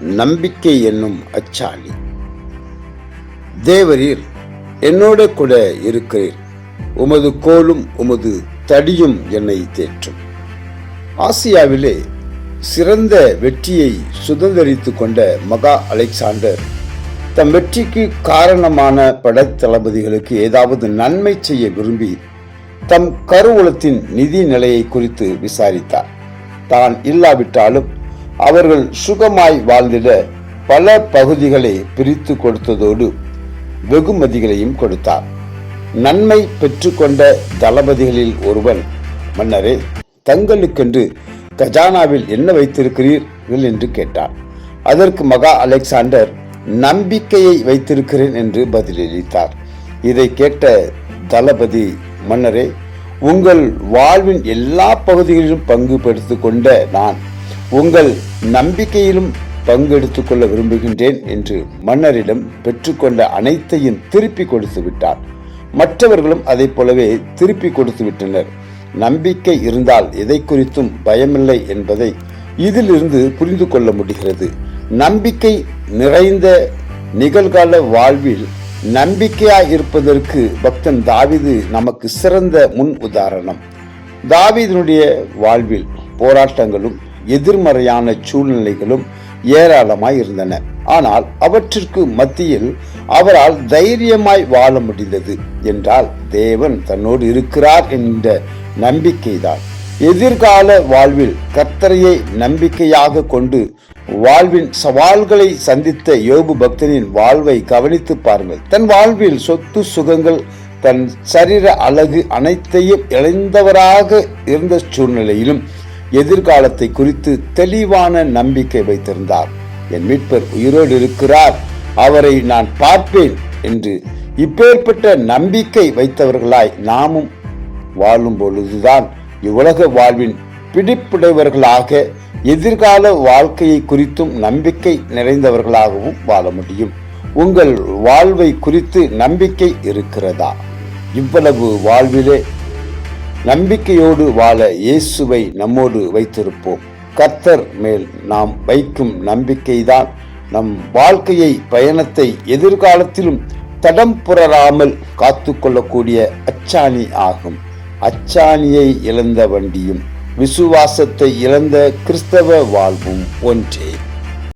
நம்பிக்கை என்னும் அச்சாணி தேவரீர் என்னோட கூட இருக்கிறீர். உமது கோலும் உமது தடியும் என்னை தேற்றும். ஆசியாவிலே சிறந்த வெற்றியை சுதந்திரித்து கொண்ட மகா அலெக்சாண்டர் தம் வெற்றிக்கு காரணமான படைத்தளபதிகளுக்கு ஏதாவது நன்மை செய்ய விரும்பி தம் கருவூலத்தின் நிதி நிலையை குறித்து விசாரித்தார். தான் இல்லாவிட்டாலும் அவர்கள் சுகமாய் வாழ்ந்திட பல பகுதிகளை பிரித்து கொடுத்ததோடு வெகுமதிகளையும் கொடுத்தார். நன்மை பெற்றுக்கொண்ட தளபதிகளில் ஒருவன் மன்னரே தங்களுக்கென்று கஜானாவில் என்ன வைத்திருக்கிறீர்கள்? என்று கேட்டார் அதற்கு மகா அலெக்சாண்டர் நம்பிக்கையை வைத்திருக்கிறேன் என்று பதிலளித்தார். இதை கேட்ட தளபதி மன்னரே உங்கள் வாழ்வின் எல்லா பகுதிகளிலும் பங்கு கொண்ட நான் உங்கள் நம்பிக்கையிலும் பங்கெடுத்துக் கொள்ள விரும்புகின்றேன் என்று மன்னரிடம் பெற்றுக்கொண்ட அனைத்தையும் திருப்பி கொடுத்து விட்டார். மற்றவர்களும் அதை போலவே திருப்பி கொடுத்து விட்டனர். நம்பிக்கை இருந்தால் எதை குறித்தும் பயமில்லை என்பதை இதிலிருந்து புரிந்து கொள்ள முடிகிறது. நம்பிக்கை நிறைந்த நிகழ்கால வாழ்வில் நம்பிக்கையாய் இருப்பதற்கு பக்தன் தாவிது நமக்கு சிறந்த முன் உதாரணம். தாவிதனுடைய வாழ்வில் போராட்டங்களும் எதிர்மறையான சூழ்நிலைகளும் ஏராளமாய் இருந்தன. ஆனால் அவற்றிற்கு மத்தியில் அவரால் தைரியமாய் வாழ முடிந்தது என்றால் தேவன் தன்னோடு இருக்கிறார் என்ற நம்பிக்கைதான். எதிர்கால வாழ்வில் கர்த்தரையை நம்பிக்கையாக கொண்டு வாழ்வின் சவால்களை சந்தித்த யோபு பக்தனின் வாழ்வை கவனித்து பாருங்கள். தன் வாழ்வில் சொத்து சுகங்கள் தன் சரீர அழகு அனைத்தையும் இழந்தவராக இருந்த சூழ்நிலையிலும் எதிர்காலத்தை குறித்து தெளிவான நம்பிக்கை வைத்திருந்தார். என் மீட்பர் உயிரோடு இருக்கிறார். அவரை நான் பார்ப்பேன் என்று இப்பேற்பட்ட நம்பிக்கை வைத்தவர்களாய் நாமும் வாழும் பொழுதுதான் இவ்வுலக வாழ்வின் பிடிப்புடையவர்களாக எதிர்கால வாழ்க்கையை குறித்தும் நம்பிக்கை நிறைந்தவர்களாகவும் வாழ முடியும். உங்கள் வாழ்வை குறித்து நம்பிக்கை இருக்கிறதா? இவ்வளவு வாழ்விலே நம்பிக்கையோடு வாழ இயேசுவை நம்மோடு வைத்திருப்போம். கர்த்தர் மேல் நாம் வைக்கும் நம்பிக்கைதான். நம் வாழ்க்கையை பயணத்தை எதிர்காலத்திலும் தடம் புரராமல் காத்து கொள்ளக்கூடிய அச்சாணி ஆகும். அச்சாணியை இழந்த வண்டியும் விசுவாசத்தை இழந்த கிறிஸ்தவ வாழ்வும் ஒன்றே.